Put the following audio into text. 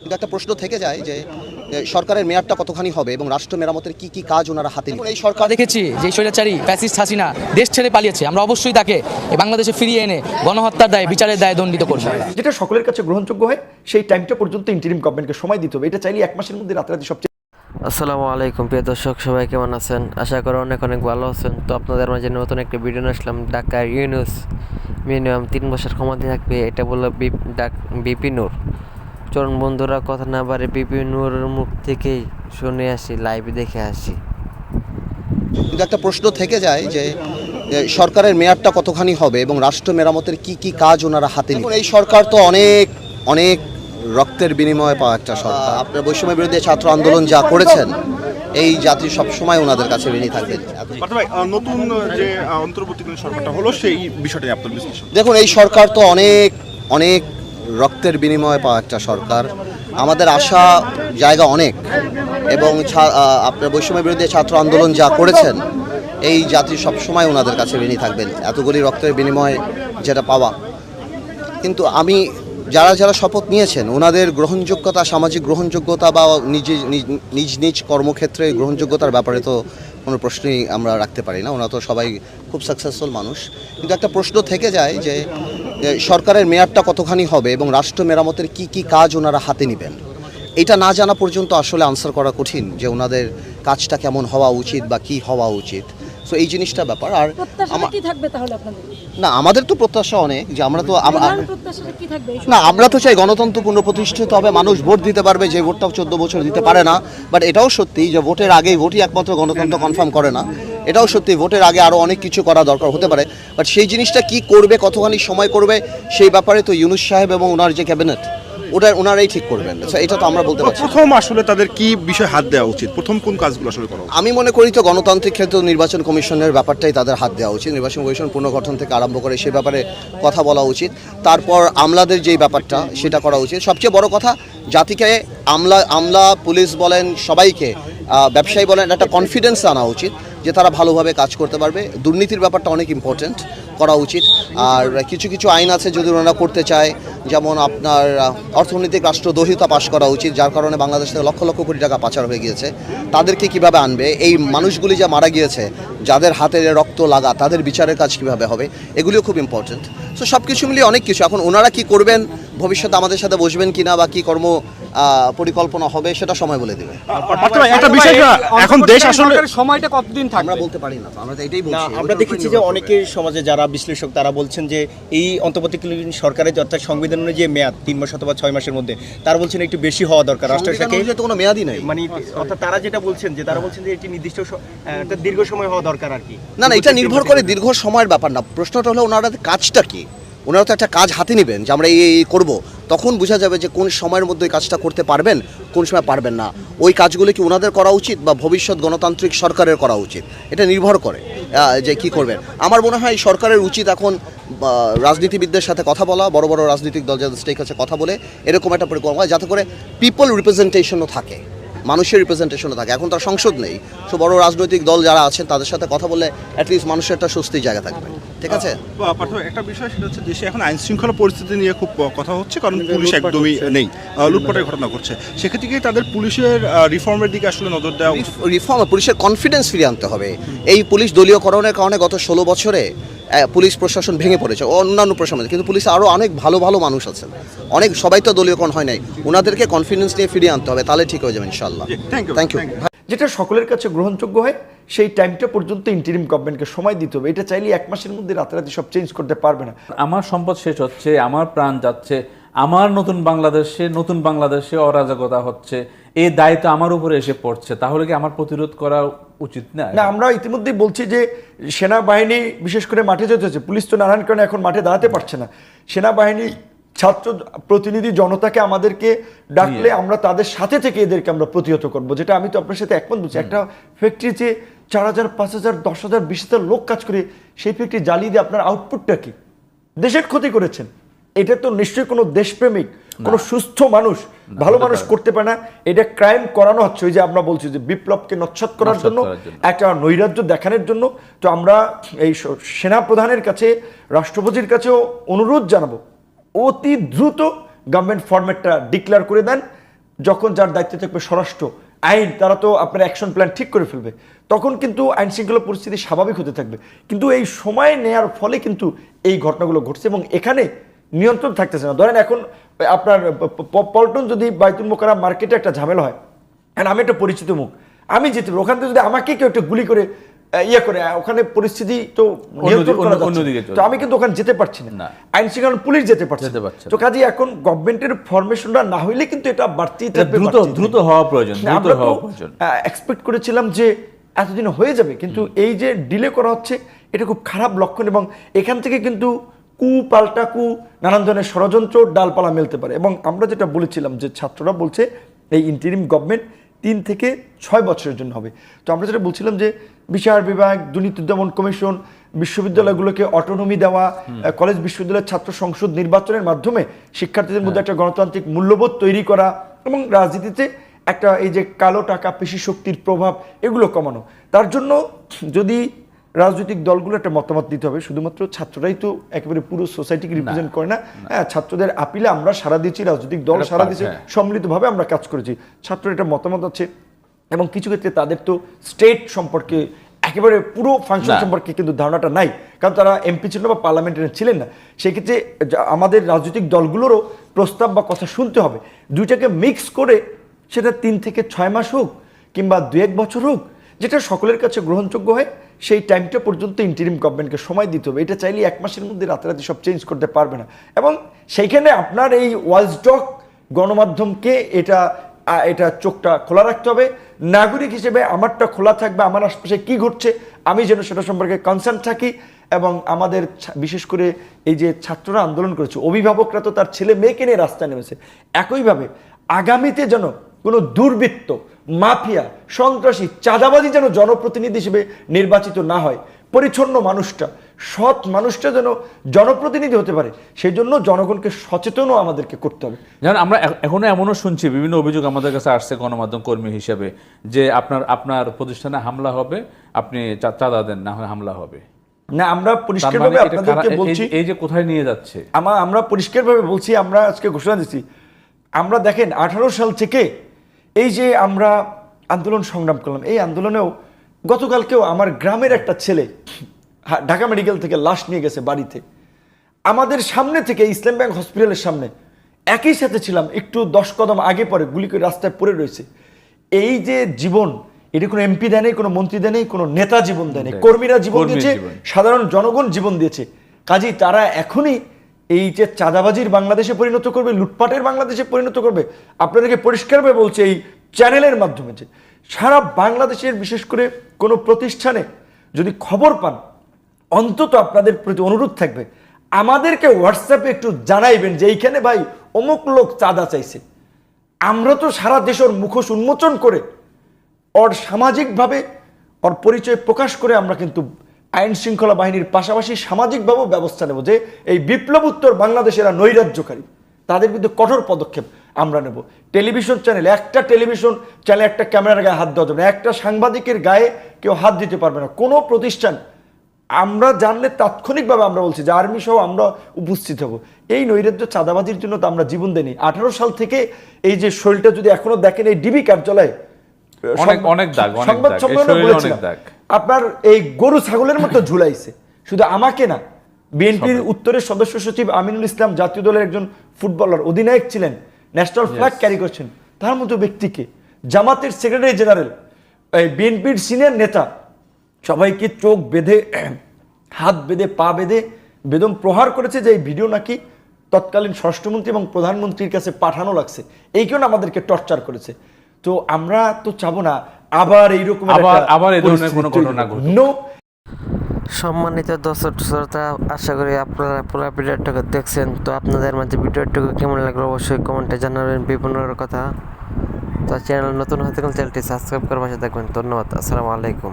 কিন্তু একটা প্রশ্ন থেকে যায় যে সরকারের মেয়াদটা কতখানি হবে এবং রাষ্ট্র মেরামতের কি কি কাজ ওনারা হাতে নেবেন? এই সরকার দেখেছি যে স্বৈরাচারী ফ্যাসিস্ট হাসিনা দেশ ছেড়ে পালিয়েছে। আমরা অবশ্যই তাকে বাংলাদেশে ফিরিয়ে এনে গণহত্যার দায়ে বিচারের দায়ে দণ্ডিত করব। যেটা সকলের কাছে গ্রহণযোগ্য হয় সেই টাইমটা পর্যন্ত ইন্টারিম গভর্নমেন্টকে সময় দিতে হবে। এটা চাইলে এক মাসের মধ্যে রাতারাতি সবচেয়ে আসসালামু আলাইকুম প্রিয় দর্শক সবাই কেমন আছেন? আশা করি অনেক অনেক ভালো আছেন। তো আপনাদের মাঝে নতুন একটা ভিডিও নিয়ে আসলাম ডাক্তার ইউনুস মিনিমাম তিন বছর ক্ষমতা থাকবে এটা বলল বি- বিপি বন্ধুরা কথা না বাড়ে বিপি নূরের মুখ থেকেই শুনে আসি লাইভে দেখে আসি। কিন্তু একটা প্রশ্ন থেকে যায় যে সরকারের মেয়াদটা কতখানি হবে এবং রাষ্ট্র মেরামতের কি কি কাজ ওনারা হাতে নেবেন? এই সরকার তো অনেক অনেক রক্তের বিনিময়ে পাওয়া একটা সরকার। আপনার বৈষম্য বিরুদ্ধে ছাত্র আন্দোলন যা করেছেন এই জাতি সবসময় ওনাদের কাছে ঋণী থাকবেন আহ, নতুন যে অন্তর্বর্তীকালীন সরকারটা হলো সেই বিষয়টা নিয়ে আপনার বিশ্লেষণ। দেখুন এই সরকার তো অনেক অনেক রক্তের বিনিময়ে পাওয়া একটা সরকার। আমাদের আশা জায়গা অনেক এবং আপনার বৈষম্য বিরুদ্ধে ছাত্র আন্দোলন যা করেছেন, এই জাতি সবসময় ওনাদের কাছে ঋণী থাকবেন। এতগুলি রক্তের বিনিময়ে যেটা পাওয়া। কিন্তু আমি, যারা যারা শপথ নিয়েছেন, ওনাদের গ্রহণযোগ্যতা, সামাজিক গ্রহণযোগ্যতা বা নিজে, নিজ- নিজ কর্মক্ষেত্রে গ্রহণযোগ্যতার ব্যাপারে তো কোনো প্রশ্নই আমরা রাখতে পারি না। ওনারা তো সবাই খুব সাকসেসফুল মানুষ। কিন্তু একটা প্রশ্ন থেকে যায় যে সরকারের মেয়াদটা কতখানি হবে এবং রাষ্ট্র মেরামতের কি কি কাজ ওনারা হাতে নেবেন? এটা না জানা পর্যন্ত আসলে আনসার করা কঠিন যে ওনাদের কাজটা কেমন হওয়া উচিত বা কি হওয়া উচিত। সো এই জিনিসটা ব্যাপার। আর কি থাকবে তাহলে আপনাদের? না আমাদের তো প্রত্যাশা অনেক যে আমরা তো না আমরা তো চাই গণতন্ত্র পুনঃপ্রতিষ্ঠিত হবে মানুষ ভোট দিতে পারবে যে ভোটটাও চোদ্দ বছর দিতে পারে না। বাট এটাও সত্যি যে ভোটের আগেই ভোটই একমাত্র গণতন্ত্র কনফার্ম করে না। এটাও সত্যি ভোটের আগে আরও অনেক কিছু করা দরকার হতে পারে। বাট সেই জিনিসটা কি করবে কতখানি সময় করবে সেই ব্যাপারে তো ইউনুস সাহেব এবং ওনার যে ক্যাবিনেট ওটা ওনারাই ঠিক করবেন। So এটা তো আমরা বলতে পারছি প্রথম আসলে তাদের কি বিষয় হাত দেওয়া উচিত? প্রথম কোন কাজগুলো আসলে করা আমি মনে করি তো গণতান্ত্রিক ক্ষেত্রে নির্বাচন কমিশনের ব্যাপারটাই তাদের হাত দেওয়া উচিত। নির্বাচন কমিশন পুনর্গঠন থেকে আরম্ভ করে সে ব্যাপারে কথা বলা উচিত। তারপর আমলাদের যেই ব্যাপারটা সেটা করা উচিত। সবচেয়ে বড় কথা জাতিকে আমলা আমলা পুলিশ বলেন সবাইকে ব্যবসায়ী বলেন একটা কনফিডেন্স আনা উচিত। যে তারা ভালোভাবে কাজ করতে পারবে। দুর্নীতির ব্যাপারটা অনেক ইম্পর্ট্যান্ট করা উচিত। আর কিছু কিছু আইন আছে যদি ওনারা করতে চায়, যেমন আপনার অর্থনৈতিক রাষ্ট্রদ্রোহিতা পাশ করা উচিত, যার কারণে বাংলাদেশ থেকে লক্ষ লক্ষ কোটি টাকা পাচার হয়ে গিয়েছে। তাদেরকে কীভাবে আনবে? এই মানুষগুলি যা মারা গিয়েছে, যাদের হাতে রক্ত লাগা, তাদের বিচারের কাজ কীভাবে হবে? এগুলিও খুব ইম্পর্ট্যান্ট সো সব কিছু মিলিয়ে অনেক কিছু। এখন ওনারা কি করবেন? ভবিষ্যতে আমাদের সাথে বসবেন কিনা বা কি কর্ম পরিকল্পনা হবে সেটা সময় বলে দেবে। একটা বিষয় এখন দেশ আসলে সময়টা কতদিন আমরা বলতে পারি না আমরা তো এটাই বলছি আমরা দেখেছি যে। অনেকের সমাজে যারা বিশ্লেষক তারা বলছেন যে এই অন্তর্বর্তীকালীন সরকারের অর্থাৎ সংবিধানের যে মেয়াদ তিন মাস অথবা ছয় মাসের মধ্যে তারা বলছেন একটু বেশি হওয়া দরকার রাষ্ট্রের সাথে। তো কোনো মেয়াদই নেই। মানে অর্থাৎ তারা যেটা বলছেন যে তারা বলছেন যে এটি নির্দিষ্ট একটা দীর্ঘ সময় হওয়া দরকার আর কি। না না এটা নির্ভর করে দীর্ঘ সময়ের ব্যাপার না। প্রশ্নটা হলো ওনারা কাজটা কি? ওনারা তো একটা কাজ হাতে নেবেন যে আমরা এই করব। তখন বোঝা যাবে যে কোন সময়ের মধ্যে ওই কাজটা করতে পারবেন, কোন সময় পারবেন না। ওই কাজগুলো কি ওনাদের করা উচিত বা ভবিষ্যৎ গণতান্ত্রিক সরকারের করা উচিত? এটা নির্ভর করে যে কি করবেন। আমার মনে হয় সরকারের উচিত এখন রাজনীতিবিদদের সাথে কথা বলা, বড় বড় রাজনৈতিক দল যাদের স্টেক আছে কথা বলে, এরকম একটা পরিকল্পনা, যাতে করে পিপল রিপ্রেজেন্টেশনও থাকে। মানুষের রিপ্রেজেন্টেশনও থাকে। এখন তার সংসদ নেই। সো বড় রাজনৈতিক দল যারা আছেন তাদের সাথে কথা বলে অ্যাটলিস্ট মানুষের একটা স্বস্তির জায়গা থাকবে। ঠিক আছে? একটা বিষয় সেটা হচ্ছে দেশে এখন আইন শৃঙ্খলা পরিস্থিতি নিয়ে খুব কথা হচ্ছে কারণ পুলিশ একদমই নেই। লুটপাটের ঘটনা ঘটছে। সেক্ষেত্রে কি তাদের পুলিশের রিফর্মের দিকে আসলে নজর দেওয়া রিফর্ম পুলিশের কনফিডেন্স ফিরিয়ে আনতে হবে। এই পুলিশ দলীয়করণের কারণে গত ষোলো বছরে পুলিশ প্রশাসন ভেঙে পড়েছে অন্যান্য প্রশাসন কিন্তু পুলিশে আরও অনেক ভালো ভালো মানুষ আছেন। অনেক সবাই তো দলীয়করণ হয় নাই। ওনাদেরকে কনফিডেন্স নিয়ে ফিরিয়ে আনতে হবে তাহলে ঠিক হয়ে যাবে ইনশাল্লাহ থ্যাংক ইউ থ্যাংক ইউ যেটা সকলের কাছে গ্রহণযোগ্য হয় সেই টাইমটা পর্যন্ত ইন্টারিম গভর্নমেন্টকে সময় দিতে হবে। এটা চাইলে এক মাসের মধ্যে রাতারাতি সব চেঞ্জ করতে পারবে না। আমার সম্পদ শেষ হচ্ছে আমার প্রাণ যাচ্ছে আমার নতুন বাংলাদেশে নতুন বাংলাদেশে অরাজকতা হচ্ছে এই দায়িত্ব আমার উপরে এসে পড়ছে তাহলে কি আমার প্রতিরোধ করা উচিত না। না আমরা ইতিমধ্যেই বলছি যে সেনাবাহিনী বিশেষ করে মাঠে যেতে হচ্ছে পুলিশ তো নানান কারণে এখন মাঠে দাঁড়াতে পারছে না। সেনাবাহিনী ছাত্র প্রতিনিধি জনতাকে আমাদেরকে ডাকলে আমরা তাদের সাথে থেকে এদেরকে আমরা প্রতিহত করব যেটা আমি তো আপনার সাথে একমত বলছি। একটা ফ্যাক্টরিতে চার হাজার পাঁচ হাজার দশ হাজার বিশ হাজার লোক কাজ করে সেই ফ্যাক্টরি জ্বালিয়ে দিয়ে আপনার আউটপুটটা কি? দেশের ক্ষতি করেছেন। এটা তো নিশ্চয়ই কোনো দেশপ্রেমিক কোনো সুস্থ মানুষ ভালো মানুষ করতে পারে না। এটা ক্রাইম করানো হচ্ছে ওই যে আমরা বলছি যে বিপ্লবকে নচ্ছাদ করার জন্য একটা নৈরাজ্য দেখানোর জন্য। তো আমরা এই সেনা প্রধানের কাছে রাষ্ট্রপতির কাছেও অনুরোধ জানাব অতি দ্রুত গভর্নমেন্ট ফরম্যাটটা ডিক্লেয়ার করে দেন। যখন যার দায়িত্বে থাকবে স্বরাষ্ট্র আইন তারা তো আপনার অ্যাকশন প্ল্যান ঠিক করে ফেলবে। তখন কিন্তু আইন শৃঙ্খলা পরিস্থিতি স্বাভাবিক হতে থাকবে। কিন্তু এই সময় নেয়ার ফলে কিন্তু এই ঘটনাগুলো ঘটছে এবং এখানে নিয়ন্ত্রণ থাকতেছে না। ধরেন এখন আপনার পল্টন যদি বাইতুল মোকারাম মার্কেটে একটা ঝামেলা হয় and আমি একটা পরিচিত মুখ আমি যেতে পারি ওখান থেকে যদি আমাকে কেউ একটা গুলি করে ইয়ে করে ওখানে পরিস্থিতি তো তো আমি কিন্তু ওখানে যেতে পারছি না। আইন শৃঙ্খলা পুলিশ যেতে পারছে যেতে না। পারছে তো কাজে এখন গভর্নমেন্টের ফরমেশনটা না হইলে কিন্তু এটা বাড়তি দ্রুত দ্রুত হওয়া প্রয়োজন দ্রুত হওয়া প্রয়োজন। এক্সপেক্ট করেছিলাম যে এতদিন হয়ে যাবে কিন্তু এই যে ডিলে করা হচ্ছে এটা খুব খারাপ লক্ষণ এবং এখান থেকে কিন্তু কু পাল্টা কু নানান ধরনের ষড়যন্ত্র ডালপালা মেলতে পারে। এবং আমরা যেটা বলেছিলাম যে ছাত্ররা বলছে এই ইন্টারিম গভর্নমেন্ট তিন থেকে ছয় বছরের জন্য হবে। তো আমরা যেটা বলছিলাম যে বিচার বিভাগ দুর্নীতি দমন কমিশন বিশ্ববিদ্যালয়গুলোকে অটোনমি দেওয়া কলেজ বিশ্ববিদ্যালয়ের ছাত্র সংসদ নির্বাচনের মাধ্যমে শিক্ষার্থীদের মধ্যে একটা গণতান্ত্রিক মূল্যবোধ তৈরি করা এবং রাজনীতিতে একটা এই যে কালো টাকা পেশি শক্তির প্রভাব এগুলো কমানো। তার জন্য যদি রাজনৈতিক দলগুলো একটা মতামত দিতে হবে। শুধুমাত্র ছাত্ররাই তো একেবারে পুরো সোসাইটিকে রিপ্রেজেন্ট করে না। হ্যাঁ ছাত্রদের আপিলে আমরা সারা দিচ্ছি রাজনৈতিক দল সারা দিচ্ছে হ্যাঁ। সম্মিলিতভাবে আমরা কাজ করেছি। ছাত্রের একটা মতামত আছে এবং কিছু ক্ষেত্রে তাদের তো স্টেট সম্পর্কে একেবারে পুরো ফাংশন সম্পর্কে কিন্তু ধারণাটা নাই। কারণ তারা এমপি ছিল বা পার্লামেন্টারি ছিলেন না। সেক্ষেত্রে আমাদের রাজনৈতিক দলগুলোরও প্রস্তাব বা কথা শুনতে হবে। দুইটাকে মিক্স করে সেটা তিন থেকে ছয় মাস হোক কিংবা দু এক বছর হোক যেটা সকলের কাছে গ্রহণযোগ্য হয়, সেই টাইমটা পর্যন্ত ইন্টারিম গভর্নমেন্টকে সময় দিতে হবে। এটা চাইলে এক মাসের মধ্যে রাতারাতি সব চেঞ্জ করতে পারবে না। এবং সেইখানে আপনার এই ওয়ালসডক গণমাধ্যমকে এটা এটা চোখটা খোলা রাখতে হবে। নাগরিক হিসেবে আমারটা খোলা থাকবে, আমার আশপাশে কি ঘটছে, আমি যেন সেটা সম্পর্কে কনসার্ন থাকি এবং আমাদের বিশেষ করে এই যে ছাত্ররা আন্দোলন করেছে, অভিভাবকরা তো তার ছেলে মেয়েকে নিয়ে রাস্তায় নেমেছে। একইভাবে আগামীতে যেন কোনো দুর্বৃত্ত মাফিয়া সন্ত্রাসী চাঁদাবাজি যেন জনপ্রতিনিধি হিসেবে নির্বাচিত না হয় পরিচ্ছন্ন মানুষটা সৎ মানুষটা যেন জনপ্রতিনিধি হতে পারে সেই জন্য জনগণকে সচেতনও আমাদেরকে করতে হবে। যেমন আমরা এখনও এমনও শুনছি বিভিন্ন অভিযোগ আমাদের কাছে আসছে গণমাধ্যম কর্মী হিসেবে যে আপনার আপনার প্রতিষ্ঠানে হামলা হবে আপনি চাঁদা দেন না হয় হামলা হবে। না আমরা পরিষ্কারভাবে মানে আপনাদেরকে এই- বলছি এই যে কোথায় নিয়ে যাচ্ছে? আমা আমরা পরিষ্কারভাবে বলছি আমরা আজকে ঘোষণা দিচ্ছি। আমরা দেখেন আঠারো সাল থেকে এই যে আমরা আন্দোলন সংগ্রাম করলাম এই আন্দোলনেও গতকালকেও আমার গ্রামের একটা ছেলে ঢাকা মেডিকেল থেকে লাশ নিয়ে গেছে বাড়িতে। আমাদের সামনে থেকে ইসলাম ব্যাংক হসপিটালের সামনে একই সাথে ছিলাম একটু দশ কদম আগে পরে গুলি করে রাস্তায় পড়ে রয়েছে। এই যে জীবন এটা কোনো এমপি দেয় নেই কোনো মন্ত্রী দেয় নেই কোনো নেতা জীবন দেয় নেই কর্মীরা জীবন দিয়েছে। সাধারণ জনগণ জীবন দিয়েছে। কাজেই তারা এখনই এই যে চাঁদাবাজির বাংলাদেশে পরিণত করবে, লুটপাটের বাংলাদেশে পরিণত করবে, আপনাদেরকে পরিষ্কারভাবে বলছে এই চ্যানেলের মাধ্যমে যে সারা বাংলাদেশের বিশেষ করে কোনো প্রতিষ্ঠানে যদি খবর পান, অন্তত আপনাদের প্রতি অনুরোধ থাকবে, আমাদেরকে হোয়াটসঅ্যাপে একটু জানাইবেন যে এইখানে ভাই অমুক লোক চাঁদা চাইছে। আমরা তো সারা দেশের মুখোশ উন্মোচন করে, ওর সামাজিকভাবে ওর পরিচয় প্রকাশ করে আমরা কিন্তু আইন শৃঙ্খলা বাহিনীর পাশাপাশি সামাজিকভাবেও ব্যবস্থা নেব যে এই বিপ্লব উত্তর বাংলাদেশেরা নৈরাজ্যকারী। তাদের বিরুদ্ধে কঠোর পদক্ষেপ আমরা নেব। টেলিভিশন চ্যানেল একটা টেলিভিশন চ্যানেল একটা ক্যামেরার গায়ে হাত দেওয়া যাবে না একটা সাংবাদিকের গায়ে কেউ হাত দিতে পারবে না। কোনো প্রতিষ্ঠান আমরা জানলে তাৎক্ষণিকভাবে আমরা বলছি যে আর্মি সহ আমরা উপস্থিত হব। এই নৈরাজ্য চাঁদাবাজির জন্য তো আমরা জীবন দেনি আঠারো সাল থেকে এই যে শরীরটা যদি এখনও দেখেন এই ডিবি কার্যালয়ে অনেক- অনেক দাগ, সংবাদ। সম্মেলনে বলেছিলাম। আপনার এই গরু ছাগলের মতো ঝুলাইছে। শুধু আমাকে না বিএনপির উত্তরের সদস্য সচিব আমিনুল ইসলাম জাতীয় দলের একজন ফুটবলার অধিনায়ক ছিলেন ন্যাশনাল ফ্ল্যাগ ক্যারি করছেন। তার মতো ব্যক্তিকে জামাতের সেক্রেটারি জেনারেল বিএনপির সিনিয়র নেতা সবাইকে চোখ বেঁধে হাত বেঁধে পা বেঁধে বেদম প্রহার করেছে যে এই ভিডিও নাকি তৎকালীন স্বরাষ্ট্রমন্ত্রী এবং প্রধানমন্ত্রীর কাছে পাঠানো লাগছে। এই কারণে আমাদেরকে টর্চার করেছে। তো আমরা তো চাবো না আবার এইরকম আবার- আবার এই ধরনের কোনো ঘটনা ঘটবে নো সম্মানিত দর্শক শ্রোতা আশা করি আপনারা পুরো ভিডিওটাকে দেখছেন। তো আপনাদের মাঝে ভিডিওটাকে কেমন লাগল অবশ্যই কমেন্টে জানাবেন বিভিন্ন কথা। তো চ্যানেল নতুন হতে গেলে চ্যানেলটি সাবস্ক্রাইব করে পাশে দেখবেন ধন্যবাদ। আসসালামু আলাইকুম।